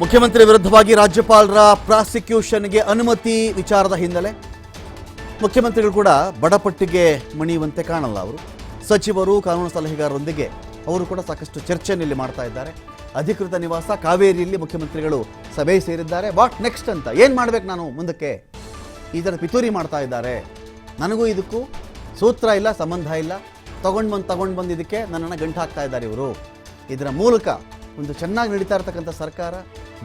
ಮುಖ್ಯಮಂತ್ರಿ ವಿರುದ್ಧವಾಗಿ ರಾಜ್ಯಪಾಲರ ಪ್ರಾಸಿಕ್ಯೂಷನ್ಗೆ ಅನುಮತಿ ವಿಚಾರದ ಹಿನ್ನೆಲೆ. ಮುಖ್ಯಮಂತ್ರಿಗಳು ಕೂಡ ಬಡಪಟ್ಟಿಗೆ ಮಣಿಯುವಂತೆ ಕಾಣಲ್ಲ ಅವರು. ಸಚಿವರು, ಕಾನೂನು ಸಲಹೆಗಾರರೊಂದಿಗೆ ಅವರು ಕೂಡ ಸಾಕಷ್ಟು ಚರ್ಚೆಯಲ್ಲಿ ಮಾಡ್ತಾ ಇದ್ದಾರೆ. ಅಧಿಕೃತ ನಿವಾಸ ಕಾವೇರಿಯಲ್ಲಿ ಮುಖ್ಯಮಂತ್ರಿಗಳು ಸಭೆ ಸೇರಿದ್ದಾರೆ. ವಾಟ್ ನೆಕ್ಸ್ಟ್ ಅಂತ ಏನು ಮಾಡಬೇಕು ನಾನು ಮುಂದಕ್ಕೆ? ಈ ಥರ ಪಿತೂರಿ ಮಾಡ್ತಾ ಇದ್ದಾರೆ. ನನಗೂ ಇದಕ್ಕೂ ಸೂತ್ರ ಇಲ್ಲ, ಸಂಬಂಧ ಇಲ್ಲ. ತಗೊಂಡು ಬಂದು ತಗೊಂಡು ಬಂದು ಇದಕ್ಕೆ ನನ್ನನ್ನು ಗಂಟು ಹಾಕ್ತಾ ಇದ್ದಾರೆ ಇವರು. ಇದರ ಮೂಲಕ ಒಂದು ಚೆನ್ನಾಗಿ ನಡೀತಾ ಇರ್ತಕ್ಕಂಥ ಸರ್ಕಾರ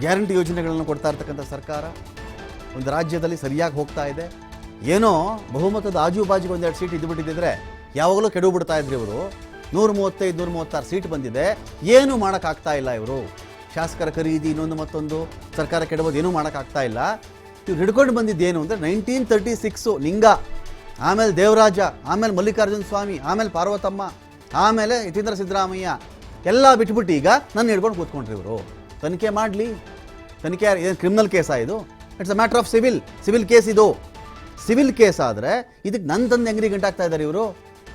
ಗ್ಯಾರಂಟಿ ಯೋಜನೆಗಳನ್ನು ಕೊಡ್ತಾ ಇರ್ತಕ್ಕಂಥ ಸರ್ಕಾರ ಒಂದು ರಾಜ್ಯದಲ್ಲಿ ಸರಿಯಾಗಿ ಹೋಗ್ತಾ ಇದೆ. ಏನೋ ಬಹುಮತದ ಆಜು ಬಾಜಿಗೆ ಒಂದೆರಡು ಸೀಟ್ ಇದ್ದುಬಿಟ್ಟಿದ್ರೆ ಯಾವಾಗಲೂ ಕೆಡವು ಬಿಡ್ತಾ ಇದ್ರು ಇವರು. ನೂರ ಮೂವತ್ತೈದು ನೂರ ಮೂವತ್ತಾರು ಸೀಟ್ ಬಂದಿದೆ. ಏನೂ ಮಾಡೋಕ್ಕಾಗ್ತಾ ಇಲ್ಲ ಇವರು. ಶಾಸಕರ ಖರೀದಿ, ಇನ್ನೊಂದು ಮತ್ತೊಂದು. ಸರ್ಕಾರ ಕೆಡಬೋದು ಏನೂ ಮಾಡೋಕ್ಕಾಗ್ತಾ ಇಲ್ಲ. ಇವ್ರು ಹಿಡ್ಕೊಂಡು ಬಂದಿದ್ದೇನು ಅಂದರೆ ನೈನ್ಟೀನ್ ತರ್ಟಿ ಸಿಕ್ಸು ಲಿಂಗ, ಆಮೇಲೆ ದೇವರಾಜ, ಆಮೇಲೆ ಮಲ್ಲಿಕಾರ್ಜುನ ಸ್ವಾಮಿ, ಆಮೇಲೆ ಪಾರ್ವತಮ್ಮ, ಆಮೇಲೆ ಯತೀಂದ್ರ ಸಿದ್ದರಾಮಯ್ಯ, ಎಲ್ಲ ಬಿಟ್ಬಿಟ್ಟು ಈಗ ನನ್ನ ಹಿಡ್ಕೊಂಡು ಕೂತ್ಕೊಂಡ್ರಿ ಇವರು. ತನಿಖೆ ಮಾಡಲಿ. ತನಿಖೆ ಏನು ಕ್ರಿಮಿನಲ್ ಕೇಸಾ ಇದು? It's a matter of civil civil case ಇದು. ಸಿವಿಲ್ ಕೇಸ್ ಆದರೆ ಇದಕ್ಕೆ ನನ್ನ ತಂದೆ ಅಂಗಡಿ ಗಂಟಾಗ್ತಾ ಇದ್ದಾರೆ ಇವರು?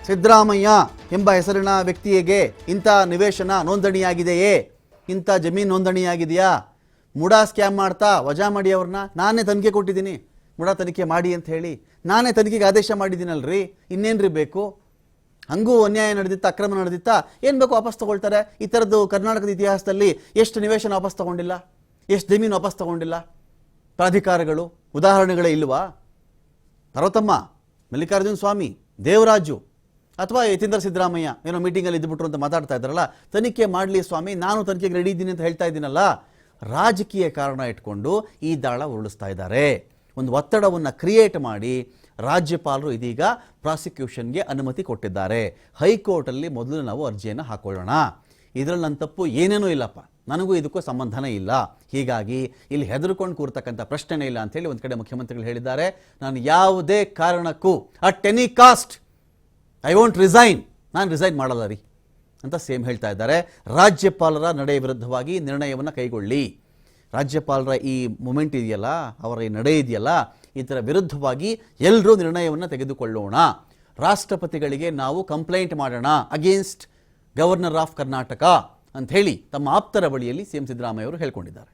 ಸಿದ್ದರಾಮಯ್ಯ ಎಂಬ ಹೆಸರಿನ ವ್ಯಕ್ತಿಯಗೆ ಇಂಥ ನಿವೇಶನ ನೋಂದಣಿಯಾಗಿದೆಯೇ? ಇಂಥ ಜಮೀನು ನೋಂದಣಿಯಾಗಿದೆಯಾ? ಮುಡಾ ಸ್ಕ್ಯಾಮ್ ಮಾಡ್ತಾ ವಜಾ ಮಾಡಿ ಅವ್ರನ್ನ? ನಾನೇ ತನಿಖೆ ಕೊಟ್ಟಿದ್ದೀನಿ. ಮುಡಾ ತನಿಖೆ ಮಾಡಿ ಅಂತ ಹೇಳಿ. ನಾನೇ ತನಿಖೆಗೆ ಆದೇಶ ಮಾಡಿದ್ದೀನಲ್ರಿ. ಇನ್ನೇನ್ರಿ ಬೇಕು? ಹಂಗೂ ಅನ್ಯಾಯ ನಡೆದಿತ್ತ, ಅಕ್ರಮ ನಡೆದಿತ್ತಾ, ಏನು ಬೇಕು ವಾಪಸ್ ತಗೊಳ್ತಾರೆ? ಈ ಥರದ್ದು ಕರ್ನಾಟಕದ ಇತಿಹಾಸದಲ್ಲಿ ಎಷ್ಟು ನಿವೇಶನ ವಾಪಸ್ ತಗೊಂಡಿಲ್ಲ? ಎಷ್ಟು ಜಮೀನು ವಾಪಸ್ ತಗೊಂಡಿಲ್ಲ? ಪ್ರಾಧಿಕಾರಗಳು, ಉದಾಹರಣೆಗಳೇ ಇಲ್ವಾ? ಪರ್ವತಮ್ಮ, ಮಲ್ಲಿಕಾರ್ಜುನ ಸ್ವಾಮಿ, ದೇವರಾಜು, ಅಥವಾ ಯತೀಂದ್ರ ಸಿದ್ದರಾಮಯ್ಯ, ಏನೋ ಮೀಟಿಂಗಲ್ಲಿ ಇದ್ದುಬಿಟ್ರು ಅಂತ ಮಾತಾಡ್ತಾ ಇದ್ದಾರಲ್ಲ, ತನಿಖೆ ಮಾಡಲಿ ಸ್ವಾಮಿ, ನಾನು ತನಿಖೆಗೆ ರೆಡಿ ಇದ್ದೀನಿ ಅಂತ ಹೇಳ್ತಾ ಇದ್ದೀನಲ್ಲ, ರಾಜಕೀಯ ಕಾರಣ ಇಟ್ಕೊಂಡು ಈ ದಾಳ ಉರುಳಿಸ್ತಾ ಇದ್ದಾರೆ. ಒಂದು ಒತ್ತಡವನ್ನು ಕ್ರಿಯೇಟ್ ಮಾಡಿ ರಾಜ್ಯಪಾಲರು ಇದೀಗ ಪ್ರಾಸಿಕ್ಯೂಷನ್ಗೆ ಅನುಮತಿ ಕೊಟ್ಟಿದ್ದಾರೆ. ಹೈಕೋರ್ಟಲ್ಲಿ ಮೊದಲು ನಾವು ಅರ್ಜಿಯನ್ನು ಹಾಕೊಳ್ಳೋಣ. ಇದರಲ್ಲಿ ನನ್ನ ತಪ್ಪು ಏನೇನೂ ಇಲ್ಲಪ್ಪ. ನನಗೂ ಇದಕ್ಕೂ ಸಂಬಂಧನೇ ಇಲ್ಲ. ಹೀಗಾಗಿ ಇಲ್ಲಿ ಹೆದರ್ಕೊಂಡು ಕೂರ್ತಕ್ಕಂಥ ಪ್ರಶ್ನೆನೇ ಇಲ್ಲ ಅಂತೇಳಿ ಒಂದು ಕಡೆ ಮುಖ್ಯಮಂತ್ರಿಗಳು ಹೇಳಿದ್ದಾರೆ. ನಾನು ಯಾವುದೇ ಕಾರಣಕ್ಕೂ at any cost I want resign ನಾನು ರಿಸೈನ್ ಮಾಡಲ್ಲ ರೀ. ಅಂತ ಸೇಮ್ ಹೇಳ್ತಾ ಇದ್ದಾರೆ. ರಾಜ್ಯಪಾಲರ ನಡೆ ವಿರುದ್ಧವಾಗಿ ನಿರ್ಣಯವನ್ನು ಕೈಗೊಳ್ಳಿ. ರಾಜ್ಯಪಾಲರ ಈ ಮೂಮೆಂಟ್ ಇದೆಯಲ್ಲ, ಅವರ ಈ ನಡೆ ಇದೆಯಲ್ಲ ಇದರ ವಿರುದ್ಧವಾಗಿ ಎಲ್ಲರೂ ನಿರ್ಣಯವನ್ನು ತೆಗೆದುಕೊಳ್ಳೋಣ. ರಾಷ್ಟ್ರಪತಿಗಳಿಗೆ ನಾವು ಕಂಪ್ಲೇಂಟ್ ಮಾಡೋಣ ಅಗೇನ್ಸ್ಟ್ ಗವರ್ನರ್ ಆಫ್ ಕರ್ನಾಟಕ ಅಂಥೇಳಿ ತಮ್ಮ ಆಪ್ತರ ಬಳಿಯಲ್ಲಿ ಸಿ ಎಂ ಸಿದ್ದರಾಮಯ್ಯ ಅವರು ಹೇಳ್ಕೊಂಡಿದ್ದಾರೆ.